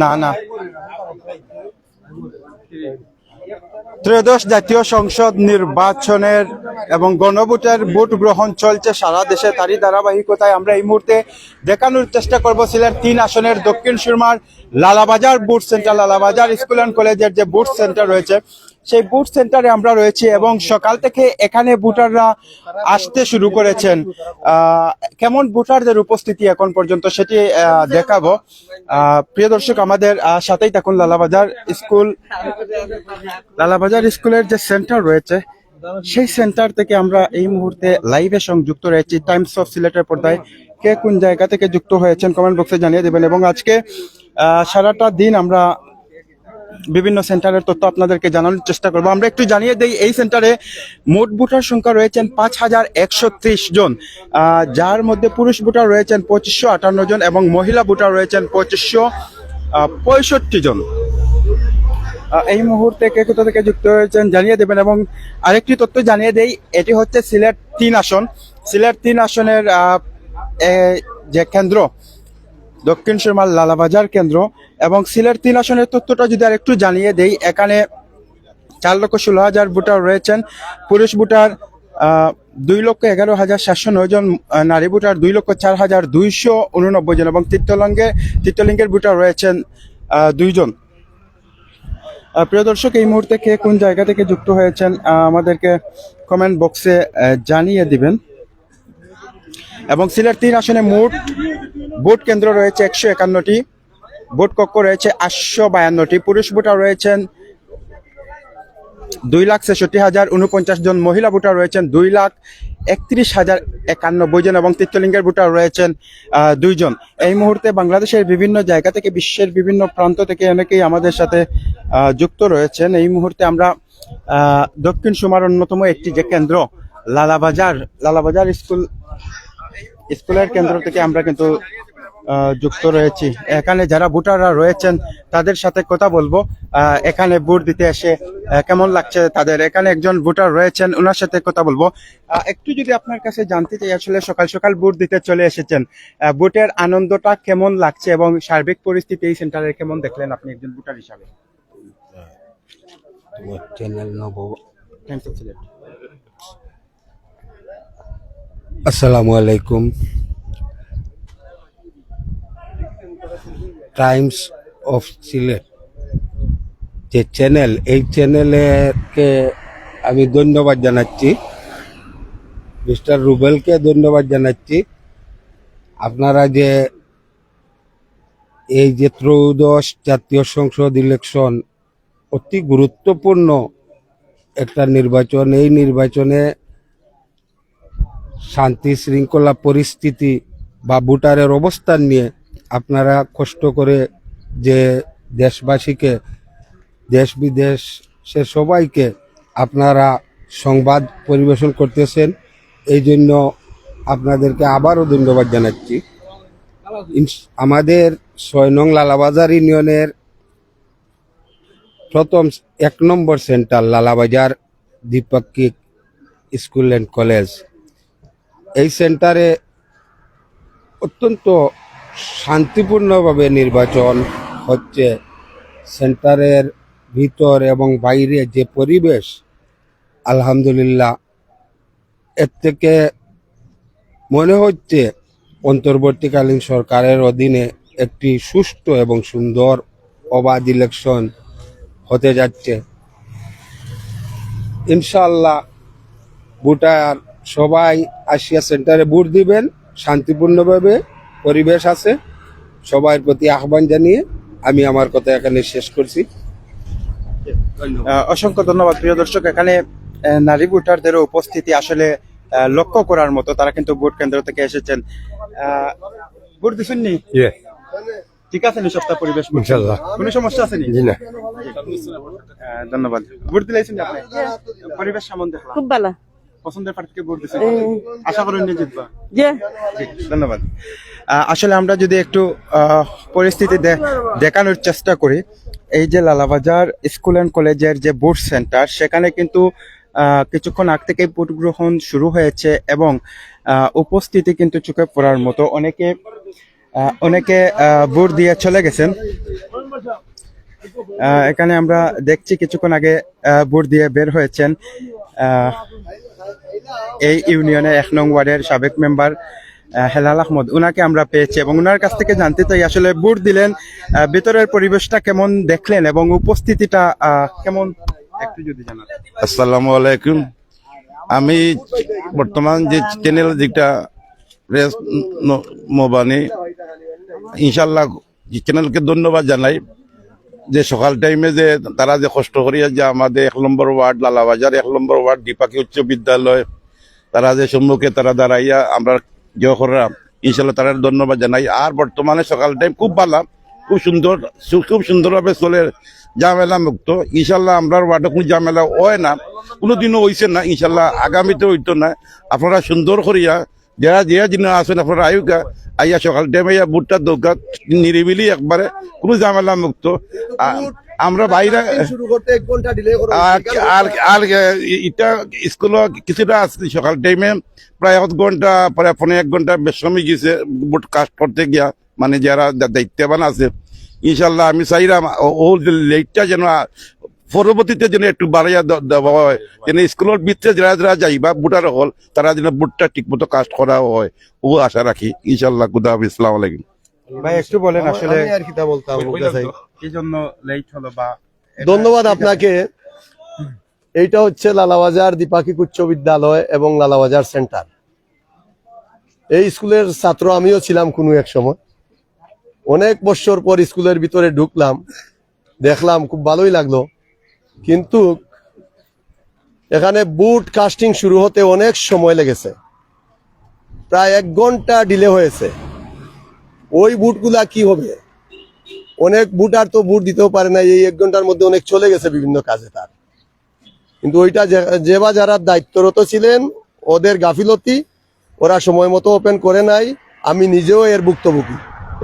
না না। ত্রয়োদশ জাতীয় সংসদ নির্বাচনের এবং গণভোটের ভোট গ্রহণ চলছে সারা দেশে। তারই ধারাবাহিকতায় আমরা এই মুহূর্তে দেখানোর চেষ্টা করব সিলেট তিন আসনের দক্ষিণ সুরমার Lalabazar booth centre. Lalabazar school and কলেজের যে বুট সেন্টার রয়েছে সেই বুট সেন্টারে আমরা রয়েছি এবং সকাল থেকে এখানে ভোটাররা আসতে শুরু করেছেন। কেমন ভোটারদের উপস্থিতি এখন পর্যন্ত সেটি দেখাবো। প্রিয় দর্শক, আমাদের সাথেই থাকুন লালাবাজার স্কুল। লালাবাজার স্কুলের যে সেন্টার রয়েছে, সেই সেন্টার থেকে আমরা এই মুহূর্তে লাইভে সংযুক্ত রয়েছি। টাইমস অফ সিলেটের পর্দায় কে কোন জায়গা থেকে যুক্ত হয়েছেন কমেন্ট বক্সে জানিয়ে দেবেন। এবং আজকে সারাটা দিন আমরা বিভিন্ন সেন্টারের তথ্য আপনাদেরকে জানানোর চেষ্টা করব। আমরা একটু জানিয়ে দেই, এই সেন্টারে মোট ভোটার সংখ্যা রয়েছেন পাঁচ হাজার একশো ত্রিশ জন। যার মধ্যে পুরুষ ভোটার রয়েছেন পঁচিশশো আটান্ন জন এবং মহিলা ভোটার রয়েছেন পঁচিশশো পঁয়ষট্টি জন। এই মুহূর্তে কে কোথা থেকে যুক্ত হয়েছেন জানিয়ে দেবেন এবং আরেকটি তথ্য জানিয়ে দেই, এটি হচ্ছে সিলেট তিন আসন। সিলেট তিন আসনের যে কেন্দ্র দক্ষিণ সুরমার লালাবাজার কেন্দ্র এবং সিলেট তিন আসনের তথ্যটা যদি আর একটু জানিয়ে দেই, এখানে চার লক্ষ ষোলো হাজার ভোটার রয়েছেন। পুরুষ ভোটার দুই লক্ষ এগারো হাজার সাতশো নয় জন নারী ভোটার, দুই লক্ষ চার হাজার দুইশো উননব্বই জন এবং তৃতীয়লিঙ্গে তৃতীয়লিঙ্গের ভোটার রয়েছেন দুইজন। প্রিয় দর্শক, এই মুহূর্তে কে কোন জায়গা থেকে যুক্ত হয়েছেন আমাদেরকে কমেন্ট বক্সে জানিয়ে দিবেন। এবং সিলেট তিন আসনে মোট ভোট কেন্দ্র রয়েছে একশো একান্নটি, ভোট কক্ষ রয়েছে আটশো বায়ান্নটি, পুরুষ ভোটার রয়েছেন দুই লাখ ছেষট্টি হাজার উনপঞ্চাশ জন, মহিলা ভোটার রয়েছেন দুই লাখ একত্রিশ হাজার একানব্বই জন এবং তৃতীয়লিঙ্গের ভোটার রয়েছেন দুইজন এই মুহূর্তে বাংলাদেশের বিভিন্ন জায়গা থেকে, বিশ্বের বিভিন্ন প্রান্ত থেকে অনেকেই আমাদের সাথে যুক্ত রয়েছেন। এই মুহূর্তে আমরা দক্ষিণ সুমার অন্যতম একটি যে কেন্দ্র, লালাবাজার লালাবাজার স্কুল স্কুলের কেন্দ্র থেকে আমরা কিন্তু যুক্ত রয়েছি। এখানে যারা ভোটাররা রয়েছেন তাদের সাথে কথা বলব। এখানে ভোট দিতে এসে কেমন লাগছে তাদের? এখানে একজন ভোটার রয়েছেন ওনার সাথে কথা বলব। একটু যদি আপনার কাছে জানতে চাই আসলে সকাল সকাল ভোট দিতে চলে এসেছেন। ভোটের আনন্দটা কেমন লাগছে এবং সার্বিক পরিস্থিতি এই সেন্টারে কেমন দেখলেন আপনি একজন ভোটার হিসাবে? চ্যানেল আসসালামু আলাইকুম টাইমস অফ সিলেট যে চ্যানেল এই চ্যানেলেকে আমি ধন্যবাদ জানাচ্ছি। মিস্টার রুবেলকে ধন্যবাদ জানাচ্ছি। আপনারা যে এই যে ত্রয়োদশ জাতীয় সংসদ ইলেকশন অতি গুরুত্বপূর্ণ একটা নির্বাচন, এই নির্বাচনে শান্তি শৃঙ্খলা পরিস্থিতি বা ভোটারের অবস্থান নিয়ে আপনারা কষ্ট করে যে দেশবাসীকে, দেশ বিদেশের সবাইকে আপনারা সংবাদ পরিবেশন করতেছেন, এই জন্য আপনাদেরকে আবারও ধন্যবাদ জানাচ্ছি। আমাদের ছয় নং লালাবাজার ইউনিয়নের প্রথম এক নম্বর সেন্টার লালাবাজার দ্বিপাক্ষিক স্কুল অ্যান্ড কলেজ। এই সেন্টারে অত্যন্ত শান্তিপূর্ণভাবে নির্বাচন হচ্ছে। সেন্টারের ভিতর এবং বাইরে যে পরিবেশ, আলহামদুলিল্লাহ, এর থেকে মনে হচ্ছে অন্তর্বর্তীকালীন সরকারের অধীনে একটি সুষ্ঠু এবং সুন্দর অবাধ ইলেকশন হতে যাচ্ছে। ইনশাল্লাহ ভোটার সবাই আসিয়া সেন্টারে ভোট দিবেন শান্তিপূর্ণভাবে পরিবেশ আছে। সবার প্রতি আহ্বান জানিয়ে আমি আমার কথা এখানে শেষ করছি। অসংখ্য ধন্যবাদ প্রিয় দর্শক। এখানে নারী ভোটারদেরও উপস্থিতি আসলে লক্ষ্য করার মতো। তারা কিন্তু ভোট কেন্দ্র থেকে এসেছেন। আহ, ভোট দিচ্ছেন নি ঠিক আছে নি সপ্তাহ পরিবেশ? ইনশাল্লাহ। কোনো সমস্যা আছে নি? জি না। ধন্যবাদ। ভোট দিলাইছেন আপনি? পরিবেশ সম্বন্ধে। খুব ভালো। পছন্দের প্রার্থীকে ভোট দিচ্ছেন আশা করেন জিতবা। যে। জি, ধন্যবাদ। আসলে আমরা যদি একটু পরিস্থিতি দেখানোর চেষ্টা করি এই যে লালাবাজার স্কুল অ্যান্ড কলেজের যে বুট সেন্টার সেখানে কিন্তু কিছুক্ষণ আগ থেকেই ভোট গ্রহণ শুরু হয়েছে এবং উপস্থিতি কিন্তু চোখে পড়ার মতো। অনেকে অনেকে ভোট দিয়ে চলে গেছেন। এখানে আমরা দেখছি কিছুক্ষণ আগে ভোট দিয়ে বের হয়েছেন। আহ, এই ইউনিয়নের এক নং ওয়ার্ডের সাবেক মেম্বার হেলাল আহমদ। উনাকে আমরা পেয়েছি এবং উনার কাছ থেকে জানতে চাই, আসলে ভোট দিলেন ভিতরের পরিবেশটা কেমন দেখলেন এবং উপস্থিতিটা কেমন? একটু যদি জানান। আসসালামু আলাইকুম। আমি বর্তমান যে চ্যানেল যেটা মোবানি ইনশাল্লাহ চ্যানেলকে ধন্যবাদ জানাই। যে সকাল টাইমে যে তারা যে কষ্ট করিয়া যে আমাদের এক নম্বর ওয়ার্ড, লালাবাজার এক নম্বর ওয়ার্ড দীপাকি উচ্চ বিদ্যালয়, তারা যে সম্মুখে তারা দাঁড়াইয়া আমরা জয় করা ইনশাল্লাহ তারা ধন্যবাদ জানাই। আর বর্তমানে সকাল টাইম খুব ভালো খুব সুন্দর খুব সুন্দরভাবে চলে ঝামেলা মুক্ত। ইনশাল্লাহ আমরা ওয়ার্ডে কোনো ঝামেলা হয় না, কোনোদিনও হইছে না ইনশাল্লাহ আগামীতে হইতো না। আপনারা সুন্দর করিয়া যারা যারা যিনি আছেন আপনারা আয়ুকা আইয়া সকাল টাইমে বুটটা দোকা নিরিবিলি একবারে কোনো ঝামেলা মুক্ত। আমরা বাইরে আর আর এটা স্কুল কিছুটা আছে সকাল টাইমে প্রায় এক ঘণ্টা প্রায় পনেরো এক ঘণ্টা বেশ সময় গেছে বুট কাজ করতে গিয়া মানে যারা দায়িত্ববান আছে। ইনশাল্লাহ আমি চাইলাম ও লেটটা যেন পরবর্তীতে যেন একটু বাড়াইয়া দেওয়া হয় যেন স্কুলের ভিতরে যারা যারা যাই বা বুটার হল তারা যেন বুটটা ঠিক মতো কাস্ট করা হয়। ও আশা রাখি ইনশাল্লাহ খুদা ইসলাম আলাইকুম। ভাই একটু বলেন আসলে আর কিতা বলতাম বলতে জন্য লেট হলো বা ধন্যবাদ আপনাকে। এইটা হচ্ছে লালাবাজার দ্বিপাক্ষিক উচ্চ বিদ্যালয় এবং লালাবাজার সেন্টার। এই স্কুলের ছাত্র আমিও ছিলাম কোনো এক সময়। অনেক বছর পর স্কুলের ভিতরে ঢুকলাম দেখলাম খুব ভালোই লাগল। কিন্তু এখানে বুট কাস্টিং শুরু হতে অনেক সময় লেগেছে। প্রায় এক ঘণ্টা ডিলে হয়েছে। ওই বুটগুলা কি হবে? অনেক বুট আর তো বুট দিতেও পারে না, এই এক ঘণ্টার মধ্যে অনেক চলে গেছে বিভিন্ন কাজে তার। কিন্তু ওইটা যে- বা যারা দায়িত্বরত ছিলেন, ওদের গাফিলতি, ওরা সময় মতো ওপেন করে নাই। আমি নিজেও এর ভুক্তভোগী।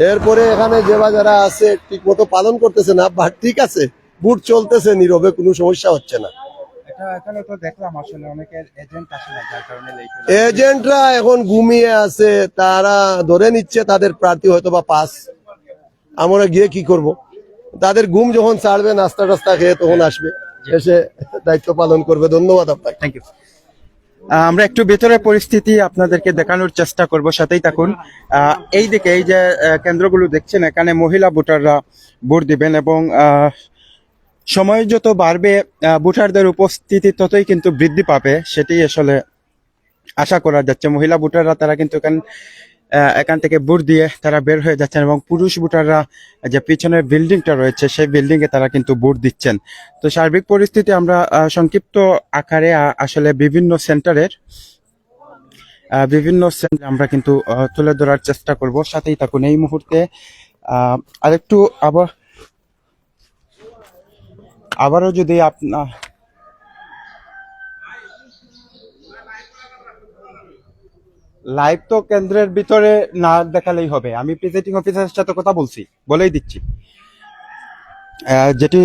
এরপরে এখানে যে বা যারা আছে ঠিক মতো পালন করতেছে না বা ঠিক আছে। বুট চলতেছে নীরবে কোনো সমস্যা হচ্ছে না। এজেন্টরা এখন ঘুমিয়ে আছে তারা ধরে নিচ্ছে তাদের প্রার্থী হয়তো বা পাস। আমরা গিয়ে কি করব? তাদের ঘুম যখন ছাড়বে নাস্তা টাস্তা খেয়ে তখন আসবে। এসে দায়িত্ব পালন করবে। ধন্যবাদ আপনাকে। থ্যাংক ইউ আমরা একটু ভেতরের পরিস্থিতি আপনাদেরকে দেখানোর চেষ্টা করব সাথেই থাকুন। এই দিকে এই যে কেন্দ্রগুলো দেখছেন এখানে মহিলা ভোটাররা ভোট দিবেন এবং আহ, সময় যত বাড়বে ভোটারদের উপস্থিতি ততই কিন্তু বৃদ্ধি পাবে সেটি আসলে আশা করা যাচ্ছে। মহিলা ভোটাররা তারা কিন্তু এখান এখান থেকে ভোট দিয়ে তারা বের হয়ে যাচ্ছেন এবং পুরুষ ভোটাররা যে পিছনের বিল্ডিংটা রয়েছে, সেই বিল্ডিং এ তারা কিন্তু ভোট দিচ্ছেন। তো সার্বিক পরিস্থিতি আমরা সংক্ষিপ্ত আকারে আসলে বিভিন্ন সেন্টারের বিভিন্ন আমরা কিন্তু তুলে ধরার চেষ্টা করব। সাথেই থাকুন। এই মুহূর্তে আরেকটু আবার আবারও যদি আপনার লাইভ তো কেন্দ্রের ভিতরে না দেখালেই হবে। আমি প্রেজেন্টিং অফিসারের সাথে কথা বলছি, বলেই দিচ্ছি। যেটি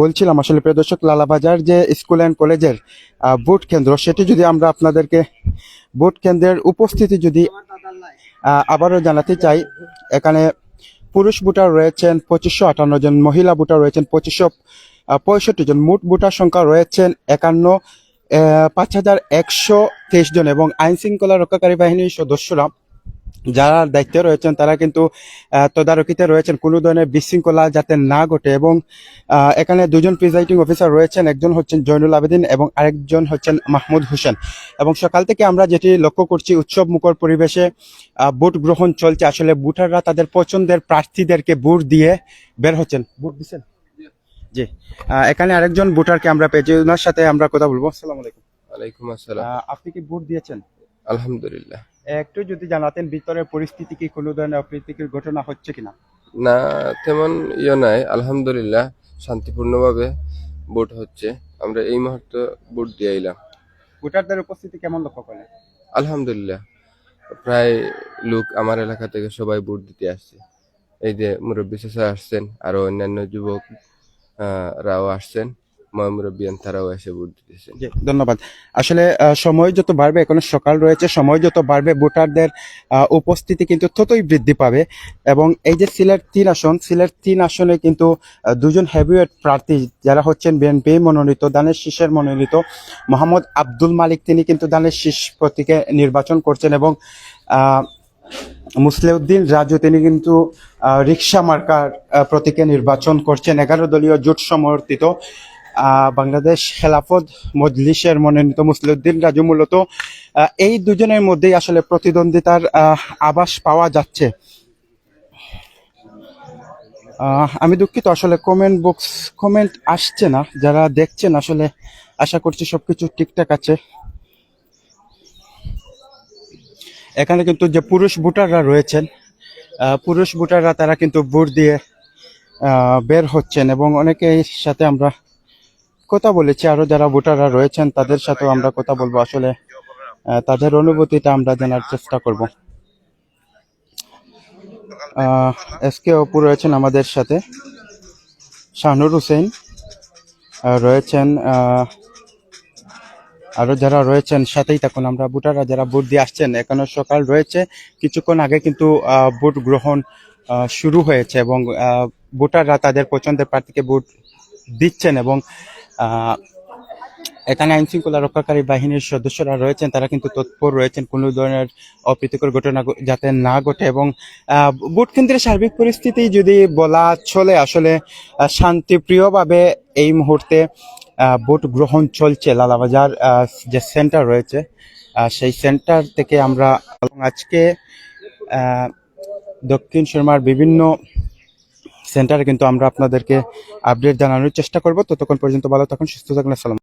বলছিলাম আসলে প্রিয় দর্শক, লালাবাজার যে স্কুল অ্যান্ড কলেজের ভোট কেন্দ্র, সেটি যদি আমরা আপনাদেরকে ভোট কেন্দ্রের উপস্থিতি যদি আবারও জানাতে চাই, এখানে পুরুষ ভোটার রয়েছেন পঁচিশশো আটান্ন জন, মহিলা ভোটার রয়েছেন পঁচিশশো পঁয়ষট্টি জন। মোট ভোটার সংখ্যা রয়েছেন একান্ন পাঁচ হাজার একশো তেইশ জন এবং আইন শৃঙ্খলা রক্ষাকারী বাহিনীর সদস্যরা যারা দায়িত্বে রয়েছেন, তারা কিন্তু তদারকিতে রয়েছেন। কোনো ধরনের বিশৃঙ্খলা যাতে না ঘটে এবং এখানে দুজন প্রিজাইডিং অফিসার রয়েছেন, একজন হচ্ছেন জয়নুল আবেদিন এবং আরেকজন হচ্ছেন মাহমুদ হোসেন। এবং সকাল থেকে আমরা যেটি লক্ষ্য করছি, উৎসব মুখর পরিবেশে ভোট গ্রহণ চলছে। আসলে ভোটাররা তাদের পছন্দের প্রার্থীদেরকে ভোট দিয়ে বের হচ্ছেন। ভোট দিচ্ছেন? জি। এখানে আরেকজন ভোটারকে আমরা পেয়েছি। ওনার সাথে আমরা কথা বলব। আসসালামু আলাইকুম। ওয়ালাইকুম আসসালাম। আপনি কি ভোট দিয়েছেন? আলহামদুলিল্লাহ। একটু যদি জানাতেন ভিতরের পরিস্থিতি কি কোনো ধরনের অপ্রীতিকর ঘটনা হচ্ছে কিনা? না তেমন ইয়ে নাই। আলহামদুলিল্লাহ শান্তিপূর্ণভাবে ভোট হচ্ছে। আমরা এই মুহূর্তে ভোট দিয়ে এলাম। ভোটারদের উপস্থিতি কেমন লক্ষ্য করলেন আলহামদুলিল্লাহ প্রায় লোক আমার এলাকা থেকে সবাই ভোট দিতে আসছে। এই যে মুরব্বী আসছেন আরও অন্যান্য যুবক রাও আসছেন ধন্যবাদ। আসলে সময় যত বাড়বে, এখন সকাল রয়েছে, সময় যত বাড়বে, ভোটারদের উপস্থিতি কিন্তু ততই বৃদ্ধি পাবে। এবং এই যে সিলেট তিন আসন, সিলেট তিন আসনে কিন্তু দুজন হেভিওয়েট প্রার্থী, যারা হচ্ছেন বিএনপি মনোনীত দানের শীষের মনোনীত, মোহাম্মদ আব্দুল মালিক, তিনি কিন্তু দানের শীষ প্রতীকে নির্বাচন করছেন এবং মুসলিউদ্দিন রাজু, তিনি কিন্তু রিক্সা মার্কার প্রতীকে নির্বাচন করছেন। এগারো দলীয় জোট সমর্থিত বাংলাদেশ খেলাফত মজলিসের মনোনীত মুসলিউদ্দিন রাজু মূলত এই দুজনের মধ্যেই আসলে প্রতিদ্বন্দ্বিতার আভাস পাওয়া যাচ্ছে। আমি দুঃখিত, আসলে কমেন্ট বক্স কমেন্ট আসছে না। যারা দেখছেন, আসলে আশা করছি সবকিছু ঠিকঠাক আছে। এখানে কিন্তু যে পুরুষ ভোটাররা রয়েছেন পুরুষ ভোটাররা তারা কিন্তু ভোট দিয়ে বের হচ্ছেন এবং অনেকের সাথে আমরা কথা বলেছি। আরও যারা ভোটাররা রয়েছেন, তাদের সাথেও আমরা কথা বলব। আসলে তাদের অনুভূতিটা আমরা জানার চেষ্টা করব। এস কে অপু রয়েছেন আমাদের সাথে। শাহনুর হুসেন রয়েছেন আহ, আরও যারা রয়েছেন সাথেই থাকুন। আমরা ভোটাররা যারা ভোট দিয়ে আসছেন এখনও সকাল রয়েছে। কিছুক্ষণ আগে কিন্তু ভোট গ্রহণ শুরু হয়েছে এবং ভোটাররা তাদের পছন্দের প্রার্থীকে ভোট দিচ্ছেন এবং এখানে আইন শৃঙ্খলা রক্ষাকারী বাহিনীর সদস্যরা রয়েছেন। তারা কিন্তু তৎপর রয়েছেন। কোনো ধরনের অপ্রীতিকর ঘটনা যাতে না ঘটে এবং ভোট কেন্দ্রের সার্বিক পরিস্থিতি যদি বলা চলে আসলে শান্তিপ্রিয়ভাবে এই মুহূর্তে ভোট গ্রহণ চলছে, লালাবাজার যে সেন্টার রয়েছে সেই সেন্টার থেকে আমরা আজকে দক্ষিণ শর্মার বিভিন্ন সেন্টারে কিন্তু আমরা আপনাদেরকে আপডেট জানানোর চেষ্টা করব। ততক্ষণ পর্যন্ত ভালো থাকুন, সুস্থ থাকুন, আসসালাম